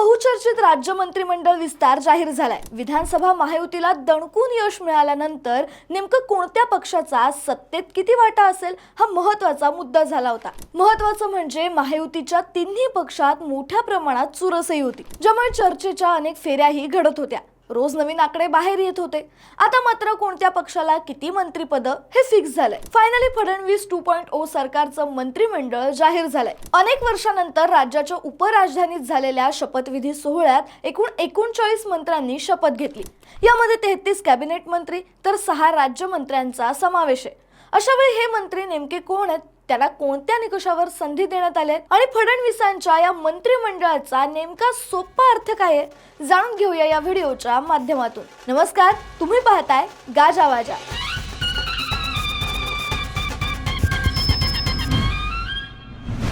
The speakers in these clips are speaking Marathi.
बहुचर्चित राज्य मंत्रिमंडळ विस्तार जाहीर झालाय. विधानसभा महायुतीला दणकून यश मिळाल्यानंतर नेमकं कोणत्या पक्षाचा सत्तेत किती वाटा असेल हा महत्त्वाचा मुद्दा झाला होता. महत्वाचं म्हणजे महायुतीच्या तिन्ही पक्षात मोठ्या प्रमाणात चुरसही होती. ज्यामुळे चर्चेच्या अनेक फेऱ्याही घडत होत्या. रोज नवीन आकडे बाहेर येत होते. आता मात्र कोणत्या पक्षाला किती मंत्रीपद हे फिक्स झालंय. Finally Fadnavis two point O सरकारचं मंत्रिमंडळ जाहीर झालंय. अनेक वर्षानंतर राज्याच्या उपराजधानीत झालेल्या शपथविधी सोहळ्यात एकूण एकोणचाळीस मंत्र्यांनी शपथ घेतली. यामध्ये तेहतीस कॅबिनेट मंत्री तर सहा राज्यमंत्र्यांचा समावेश आहे. अशा वेळी हे मंत्री नेमके कोण आहेत? त्यांना कोणत्या निकषावर संधी देण्यात आल्या आणि फडणवीसांच्या या मंत्रिमंडळाचा नेमका सोपा अर्थ काय आहे? जाणून घेऊया या व्हिडिओच्या माध्यमातून. नमस्कार तुम्ही पाहताय गाजा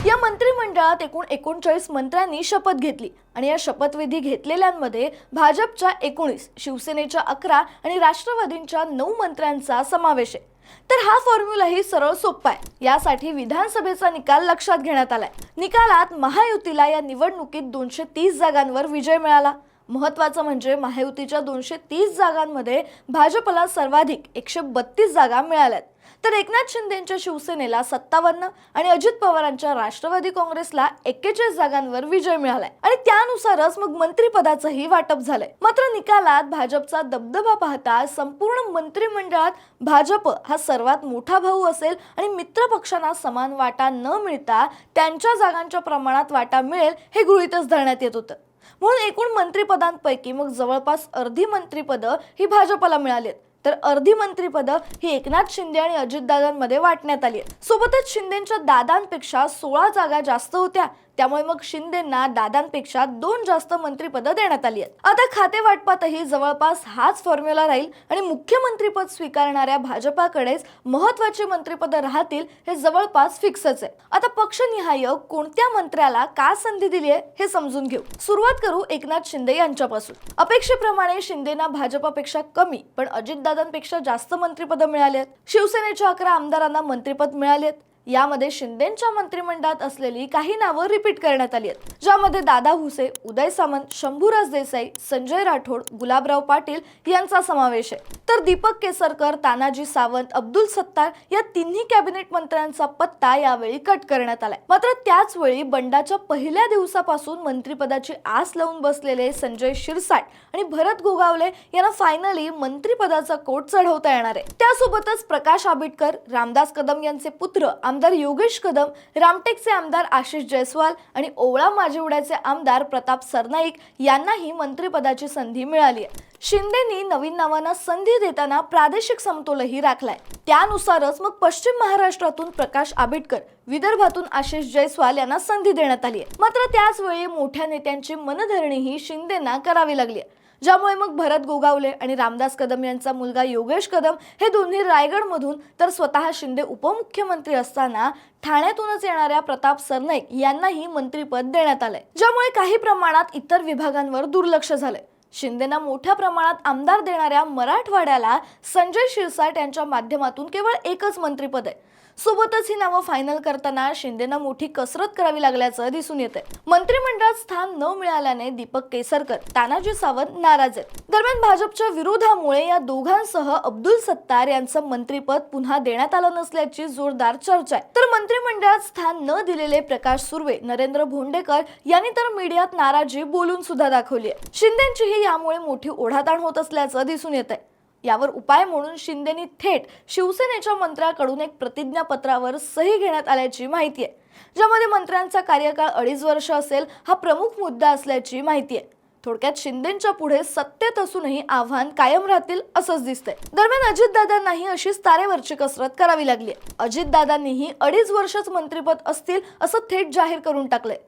या मंत्रिमंडळात एकूण एकोणचाळीस मंत्र्यांनी शपथ घेतली आणि या शपथविधी घेतलेल्यांमध्ये भाजपच्या एकोणीस शिवसेनेच्या अकरा आणि राष्ट्रवादींच्या नऊ मंत्र्यांचा समावेश आहे. तर हा फॉर्म्युलाही सरळ सोपा आहे. यासाठी विधानसभेचा निकाल लक्षात घेण्यात आलाय. निकालात महायुतीला या निवडणुकीत दोनशे तीस जागांवर विजय मिळाला. महत्वाचं म्हणजे महायुतीच्या दोनशे तीस जागांमध्ये भाजपला सर्वाधिक एकशे बत्तीस जागा मिळाल्यात. तर एकनाथ शिंदेच्या शिवसेनेला सत्तावन्न आणि अजित पवारांच्या राष्ट्रवादी काँग्रेसला एक्केचाळीस जागांवर विजय मिळालाय. आणि त्यानुसारच मग मंत्रिपदाचंही वाटप झालंय. मात्र निकालात भाजपचा दबदबा पाहता संपूर्ण मंत्रिमंडळात भाजप हा सर्वात मोठा भाऊ असेल आणि मित्र पक्षांना समान वाटा न मिळता त्यांच्या जागांच्या प्रमाणात वाटा मिळेल हे गृहीतच धरण्यात येत होतं. म्हणून एकूण मंत्रिपदांपैकी मग जवळपास अर्धी मंत्रिपदं ही भाजपला मिळालीत. तर अर्धी मंत्रीपदं ही एकनाथ शिंदे आणि अजितदादांमध्ये वाटण्यात आली आहेत सोबतच शिंदेच्या दादांपेक्षा सोळा जागा जास्त होत्या. त्यामुळे मग शिंदेना दादांपेक्षा दोन जास्त मंत्रीपदं देण्यात आली आहेत. आता खाते वाटपातही जवळपास हाच फॉर्म्युला राहील आणि मुख्यमंत्रीपद स्वीकारणाऱ्या भाजपाकडेच महत्वाची मंत्रिपदं राहतील हे जवळपास फिक्सच आहे. आता पक्षनिहाय कोणत्या मंत्र्याला का संधी दिली आहे हे समजून घेऊ. सुरुवात करू एकनाथ शिंदे यांच्यापासून. अपेक्षेप्रमाणे शिंदेना भाजपापेक्षा कमी पण अजितदादांपेक्षा जास्त मंत्रिपद मिळाले आहेत. शिवसेनेच्या अकरा आमदारांना मंत्रिपद मिळाले आहेत. यामध्ये शिंदेच्या मंत्रिमंडळात असलेली काही नावं रिपीट करण्यात आली आहेत. ज्यामध्ये दादा भुसे उदय सामंत शंभूराज देसाई संजय राठोड गुलाबराव पाटील यांचा समावेश आहे. तर दीपक केसरकर तानाजी सावंत अब्दुल सत्तार या तिन्ही कॅबिनेट मंत्र्यांचा पत्ता यावेळी कट करण्यात आलाय. मात्र त्याच वेळी बंडाच्या पहिल्या दिवसापासून मंत्रिपदाची आस लावून बसलेले संजय शिरसाट आणि भरत गोगावले यांना फायनली मंत्रिपदाचा कोट चढवता येणार आहे. त्यासोबतच प्रकाश आंबेडकर रामदास कदम यांचे पुत्र आमदार योगेश कदम रामटेकचे आमदार आशिष जयस्वाल आणि ओवळा माजिवड्याचे आमदार प्रताप सरनाईक यांनाही मंत्रिपदाची संधी मिळाली आहे. शिंदेनी नवीन नावांना संधी देताना प्रादेशिक समतोलही राखलाय. त्यानुसारच मग पश्चिम महाराष्ट्रातून प्रकाश आंबेडकर विदर्भातून आशिष जयस्वाल यांना संधी देण्यात आली आहे मात्र त्याचवेळी मोठ्या नेत्यांची मनधरणीही शिंदेना करावी लागली आहे ज्यामुळे मग भरत गोगावले आणि रामदास कदम यांचा मुलगा योगेश कदम हे दोन्ही रायगडमधून तर स्वतः शिंदे उपमुख्यमंत्री असताना ठाण्यातूनच येणाऱ्या प्रताप सरनाईक यांनाही मंत्रिपद देण्यात आलंय. ज्यामुळे काही प्रमाणात इतर विभागांवर दुर्लक्ष झालंय. शिंदेना मोठ्या प्रमाणात आमदार देणाऱ्या मराठवाड्याला संजय शिरसाट यांच्या माध्यमातून केवळ एकच मंत्रिपद आहे. सोबतच ही नावं फायनल करताना शिंदेना मोठी कसरत करावी लागल्याचं दिसून येते मंत्रिमंडळात स्थान न मिळाल्याने दीपक केसरकर तानाजी सावंत नाराज आहेत. दरम्यान भाजपच्या विरोधामुळे या दोघांसह अब्दुल सत्तार यांचं मंत्रीपद पुन्हा देण्यात आलं नसल्याची जोरदार चर्चा आहे. तर मंत्रिमंडळात स्थान न दिलेले प्रकाश सुर्वे नरेंद्र भोंडेकर यांनी तर मीडियात नाराजी बोलून सुद्धा दाखवली आहे. शिंदेचीही यामुळे मोठी ओढाताण होत असल्याचं दिसून येत आहे यावर उपाय म्हणून शिंदेनी थेट शिवसेनेच्या मंत्र्याकडून एक प्रतिज्ञापत्रावर सही घेण्यात आल्याची माहिती आहे. ज्यामध्ये मंत्र्यांचा कार्यकाळ अडीच वर्ष असेल हा प्रमुख मुद्दा असल्याची माहिती आहे. थोडक्यात शिंदेच्या पुढे सत्तेत असूनही आव्हान कायम राहतील असंच दिसतंय. दरम्यान अजितदादांनाही अशीच तारेवरची कसरत करावी लागली आहे. अजितदादांनीही अडीच वर्षच मंत्रिपद असतील असं थेट जाहीर करून टाकलंय.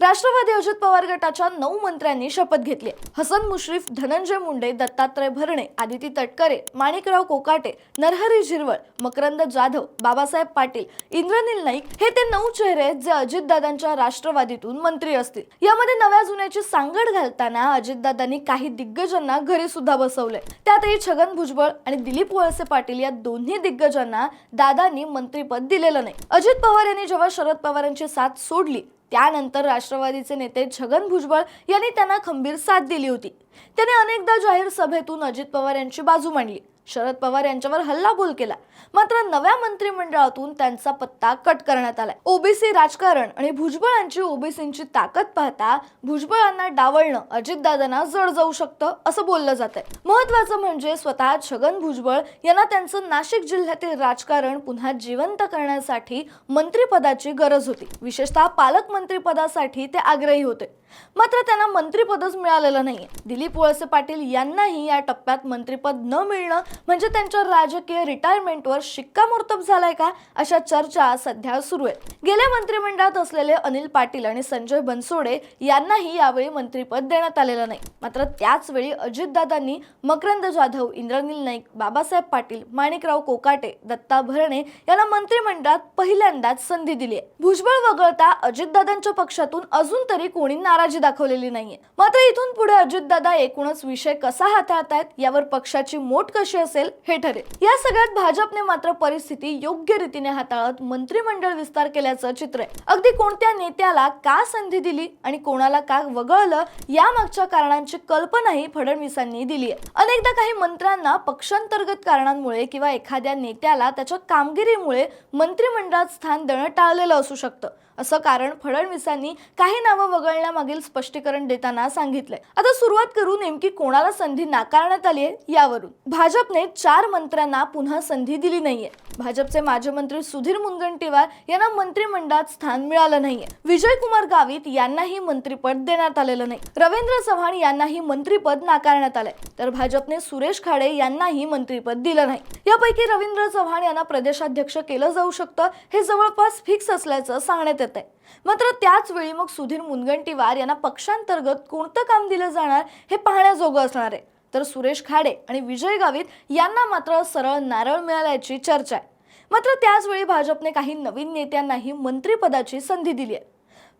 राष्ट्रवादी अजित पवार गटाच्या नऊ मंत्र्यांनी शपथ घेतली. हसन मुश्रीफ धनंजय मुंडे दत्तात्रय भरणे आदिती तटकरे माणिकराव कोकाटे नरहरी झिरवळ मकरंद जाधव बाबासाहेब पाटील इंद्रनील नाईक हे ते नऊ चेहरे आहेत जे अजितदादांच्या राष्ट्रवादीतून मंत्री असतील. यामध्ये नव्या जुन्याची सांगड घालताना अजितदादांनी काही दिग्गजांना घरी सुद्धा बसवले त्यातही छगन भुजबळ आणि दिलीप वळसे पाटील या दोन्ही दिग्गजांना दादांनी मंत्रीपद दिलेलं नाही. अजित पवार यांनी जेव्हा शरद पवारांची साथ सोडली त्यानंतर राष्ट्रवादीचे नेते छगन भुजबळ यांनी त्यांना खंबीर साथ दिली होती. त्याने अनेकदा जाहीर सभेतून अजित पवार यांची बाजू मांडली. शरद पवार यांच्यावर हल्लाबोल केला. मात्र नव्या मंत्रिमंडळातून त्यांचा पत्ता कट करण्यात आलाय. ओबीसी राजकारण आणि भुजबळांची ओबीसींची ताकद पाहता भुजबळांना डावलणं अजितदादांना जड जाऊ शकतं असं बोललं जात आहे महत्वाचं म्हणजे स्वतः छगन भुजबळ यांना त्यांचं नाशिक जिल्ह्यातील राजकारण पुन्हा जिवंत करण्यासाठी मंत्रिपदाची गरज होती. विशेषतः पालकमंत्रीपदासाठी ते आग्रही होते. मात्र त्यांना मंत्रिपदच मिळालेलं नाहीये. दिलीप वळसे पाटील यांनाही या टप्प्यात मंत्रिपद न मिळणं म्हणजे त्यांच्या राजकीय रिटायरमेंटवर शिक्कामोर्तब झालाय का? अशा चर्चा सध्या सुरू आहेत. गेल्या मंत्रिमंडळात असलेले अनिल पाटील आणि संजय बनसोडे यांनाही यावेळी मंत्रिपद देण्यात आलेलं नाही. मात्र त्याचवेळी अजितदादांनी मकरंद जाधव इंद्रनील नाईक बाबासाहेब पाटील माणिकराव कोकाटे दत्ता भरणे यांना मंत्रिमंडळात पहिल्यांदाच संधी दिली आहे. भुजबळ वगळता अजितदादांच्या पक्षातून अजून तरी कोणी नाराजी दाखवलेली नाहीये. मात्र इथून पुढे अजितदादा एकूणच विषय कसा हाताळतायत यावर पक्षाची मोठ कशी असेल हे ठरेल. या सगळ्यात भाजपने मात्र परिस्थिती योग्य रीतीने हाताळत मंत्रिमंडळ विस्तार केल्याचं चित्र आहे. अगदी कोणत्या नेत्याला का संधी दिली आणि कोणाला का वगळलं या मागच्या कारणांची कल्पनाही फडणवीसांनी दिली आहे. अनेकदा काही मंत्र्यांना पक्षांतर्गत कारणांमुळे किंवा एखाद्या नेत्याला त्याच्या कामगिरीमुळे मंत्रिमंडळात स्थान देणं टाळलेलं असू शकतं. असं कारण फडणवीसांनी काही नावं वगळण्यामागील स्पष्टीकरण देताना सांगितलंय. आता सुरुवात करू नेमकी कोणाला संधी नाकारण्यात आली आहे यावरून. भाजपने चार मंत्र्यांना पुन्हा संधी दिली नाहीये. भाजपचे माजी मंत्री सुधीर मुनगंटीवार यांना मंत्रिमंडळात स्थान मिळालं नाहीये. विजय कुमार गावित यांनाही मंत्रिपद देण्यात आलेलं नाही. रवींद्र चव्हाण यांनाही मंत्रिपद नाकारण्यात आलंय. तर भाजपने सुरेश खाडे यांनाही मंत्रिपद दिलं नाही. यापैकी रवींद्र चव्हाण यांना प्रदेशाध्यक्ष केलं जाऊ शकतं हे जवळपास फिक्स असल्याचं सांगण्यात येत. आहे मात्र त्याच वेळी मग सुधीर मुनगंटीवार यांना पक्षांतर्गत कोणतं काम दिलं जाणार हे पाहण्याजोगं असणार आहे. तर सुरेश खाडे आणि विजय गावित यांना मात्र सरळ नारळ मिळाल्याची चर्चा आहे. मात्र त्याचवेळी भाजपने काही नवीन नेत्यांनाही मंत्रिपदाची संधी दिली आहे.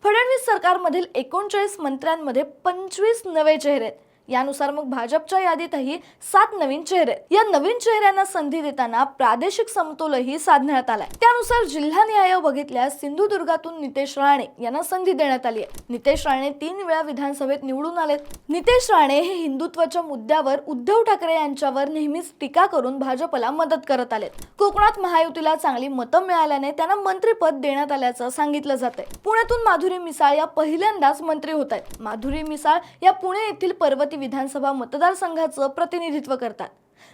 फडणवीस सरकारमधील एकोणचाळीस मंत्र्यांमध्ये पंचवीस नवे चेहरे आहेत. यानुसार मग भाजपच्या यादीतही सात नवीन चेहरे. या नवीन चेहऱ्यांना संधी देताना प्रादेशिक समतोलही साधण्यात आलाय. त्यानुसार जिल्हा न्याय बघितल्यास सिंधुदुर्गातून नितेश राणे यांना संधी देण्यात आली आहे नितेश राणे तीन वेळा विधानसभेत निवडून आलेत. नितेश राणे हे हिंदुत्वाच्या मुद्द्यावर उद्धव ठाकरे यांच्यावर नेहमीच टीका करून भाजपला मदत करत आलेत. कोकणात महायुतीला चांगली मतं मिळाल्याने त्यांना मंत्रीपद देण्यात आल्याचं सांगितलं जातंय. पुण्यातून माधुरी मिसाळ या पहिल्यांदाच मंत्री होत आहेत. माधुरी मिसाळ या पुणे येथील पर्वती विधानसभा मतदारसंघाचं प्रतिनिधित्व करतात.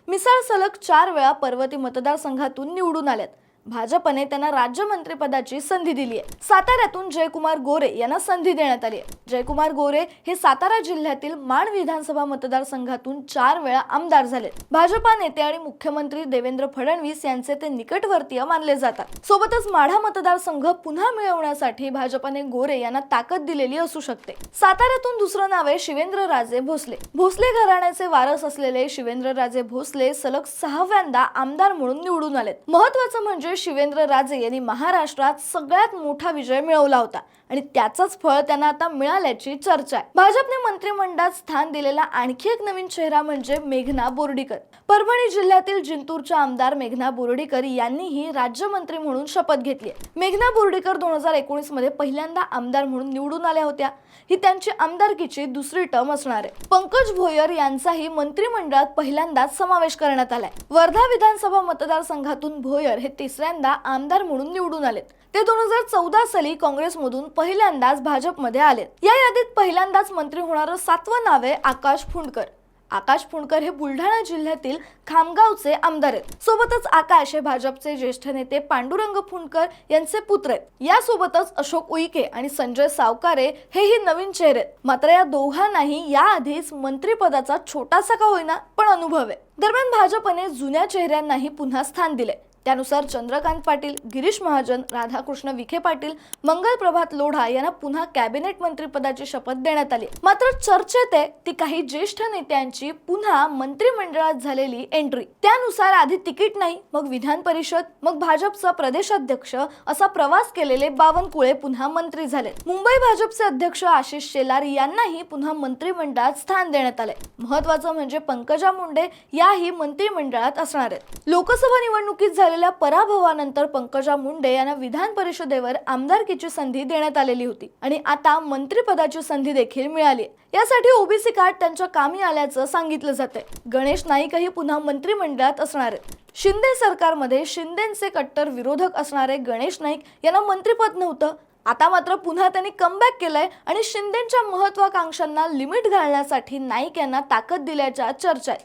मिसाळ सलग चार वेळा पर्वती मतदारसंघातून निवडून आल्यात. भाजपने त्यांना राज्यमंत्रीपदाची संधी दिली आहे साताऱ्यातून जयकुमार गोरे यांना संधी देण्यात आली आहे जयकुमार गोरे हे सातारा जिल्ह्यातील माण विधानसभा मतदारसंघातून चार वेळा आमदार झाले भाजपा नेते आणि मुख्यमंत्री देवेंद्र फडणवीस यांचे ते निकटवर्तीय मानले जातात. सोबतच माढा मतदारसंघ पुन्हा मिळवण्यासाठी भाजपने गोरे यांना ताकद दिलेली असू शकते. साताऱ्यातून दुसरं नाव आहे शिवेंद्र राजे भोसले. भोसले घराण्याचे वारस असलेले शिवेंद्र राजे भोसले सलग सहाव्यांदा आमदार म्हणून निवडून आलेत. महत्वाचं म्हणजे शिवेंद्र राजे यांनी महाराष्ट्रात सगळ्यात मोठा विजय मिळवला होता. आणि त्याचंच फळ त्यांना आता मिळाल्याची चर्चा आहे. भाजपने मंत्रिमंडळात स्थान दिलेला आणखी एक नवीन चेहरा म्हणजे मेघना बोर्डीकर. परभणी जिल्ह्यातील जिंतूरच्या आमदार मेघना बोर्डीकर यांनीही राज्यमंत्री म्हणून शपथ घेतली आहे. मेघना बोर्डीकर दोन हजार एकोणीसमध्ये पहिल्यांदा आमदार म्हणून निवडून आल्या होत्या. ही त्यांची आमदारकीची दुसरी टर्म असणार आहे. पंकज भोयर यांचाही मंत्रिमंडळात पहिल्यांदाच समावेश करण्यात आलाय. वर्धा विधानसभा मतदारसंघातून भोयर हे दुसऱ्यांदा आमदार म्हणून निवडून आलेत. ते दोन हजार चौदा साली काँग्रेसमधून पहिल्यांदाच भाजपमध्ये आलेत. या यादीत पहिल्यांदाच मंत्री होणारं सातवं नाव आहे आकाश फुंडकर. आकाश फुंडकर हे बुलढाणा जिल्ह्यातील खामगावचे आमदार आहेत. सोबतच आकाश हे भाजपचे ज्येष्ठ नेते पांडुरंग फुंडकर यांचे पुत्र आहेत. यासोबतच अशोक उईके आणि संजय सावकारे हेही नवीन चेहरे आहेत. मात्र या दोघांनाही याआधीच मंत्रिपदाचा छोटासा का होईना पण अनुभव आहे. दरम्यान भाजपने जुन्या चेहऱ्यांनाही पुन्हा स्थान दिले त्यानुसार चंद्रकांत पाटील गिरीश महाजन राधाकृष्ण विखे पाटील मंगल प्रभात लोढा यांना पुन्हा कॅबिनेट मंत्रीपदाची शपथ देण्यात आली. मात्र चर्चेत आहे ती काही ज्येष्ठ नेत्यांची पुन्हा मंत्रिमंडळात झालेली एंट्री त्यानुसार आधी तिकीट नाही मग विधान परिषद मग भाजपचा प्रदेशाध्यक्ष असा प्रवास केलेले बावनकुळे पुन्हा मंत्री झाले. मुंबई भाजपचे अध्यक्ष आशिष शेलार यांनाही पुन्हा मंत्रिमंडळात स्थान देण्यात आले. महत्वाचं म्हणजे पंकजा मुंडे याही मंत्रिमंडळात असणार आहेत. लोकसभा निवडणुकीत झाले झालेल्या पराभवानंतर पंकजा मुंडे यांना विधान परिषदेवर आमदारकीची संधी देण्यात आलेली होती. आणि आता मंत्रिपदाची संधी देखील मिळाली यासाठी ओबीसी कार्ड त्यांच्या कामी आल्याचं सांगितलं जातंय. गणेश नाईकही पुन्हा मंत्रिमंडळात असणार आहेत. शिंदे सरकारमध्ये शिंदेचे कट्टर विरोधक असणारे गणेश नाईक यांना मंत्रिपद नव्हतं. आता मात्र पुन्हा त्यांनी कमबॅक केलंय आणि शिंदेच्या महत्वाकांक्षांना लिमिट घालण्यासाठी नाईक यांना ताकद दिल्याच्या चर्चा आहेत.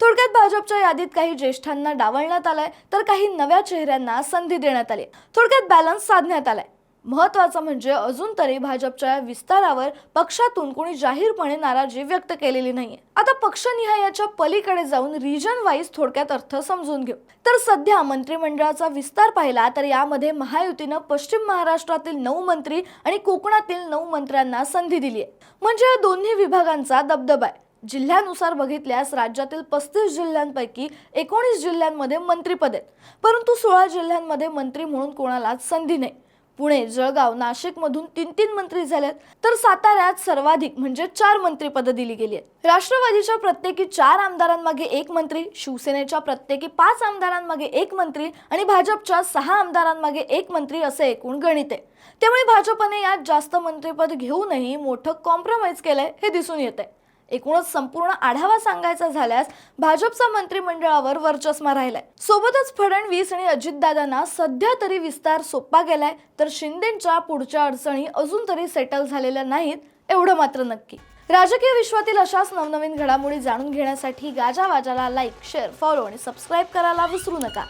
थोडक्यात भाजपच्या यादीत काही ज्येष्ठांना डावलण्यात आलंय तर काही नव्या चेहऱ्यांना संधी देण्यात आली. थोडक्यात बॅलन्स साधण्यात आलाय. महत्वाचं म्हणजे अजून तरी भाजपच्या या विस्तारावर पक्षातून कोणी जाहीरपणे नाराजी व्यक्त केलेली नाहीये. आता पक्षनिहायाच्या पलीकडे जाऊन रिजन वाईज थोडक्यात अर्थ समजून घेऊ. तर सध्या मंत्रिमंडळाचा विस्तार पाहिला तर यामध्ये महायुतीनं पश्चिम महाराष्ट्रातील नऊ मंत्री आणि कोकणातील नऊ मंत्र्यांना संधी दिली आहे म्हणजे या दोन्ही विभागांचा दबदबा आहे. जिल्ह्यानुसार बघितल्यास राज्यातील पस्तीस जिल्ह्यांपैकी एकोणीस जिल्ह्यांमध्ये मंत्रीपद आहेत. परंतु सोळा जिल्ह्यांमध्ये मंत्री म्हणून कोणालाच संधी नाही. पुणे जळगाव नाशिकमधून तीन तीन मंत्री झालेत तर साताऱ्यात सर्वाधिक म्हणजे चार मंत्रीपदं दिली गेली आहेत. राष्ट्रवादीच्या प्रत्येकी चार आमदारांमागे एक मंत्री शिवसेनेच्या प्रत्येकी पाच आमदारांमागे एक मंत्री आणि भाजपच्या सहा आमदारांमागे एक मंत्री असे एकूण गणित आहे. त्यामुळे भाजपने यात जास्त मंत्रीपद घेऊनही मोठं कॉम्प्रोमाइज केलंय हे दिसून येत आहे एकूणच संपूर्ण आढावा सांगायचा झाल्यास भाजपचा मंत्रिमंडळावर वर्चस्मा राहिलाय. सोबतच फडणवीस आणि अजितदादांना सध्या तरी विस्तार सोपा गेलाय तर शिंदेच्या पुढच्या अडचणी अजून तरी सेटल झालेल्या नाहीत एवढं मात्र नक्की. राजकीय विश्वातील अशाच नवनवीन घडामोडी जाणून घेण्यासाठी गाजावाजाला लाईक शेअर फॉलो आणि सबस्क्राईब करायला विसरू नका.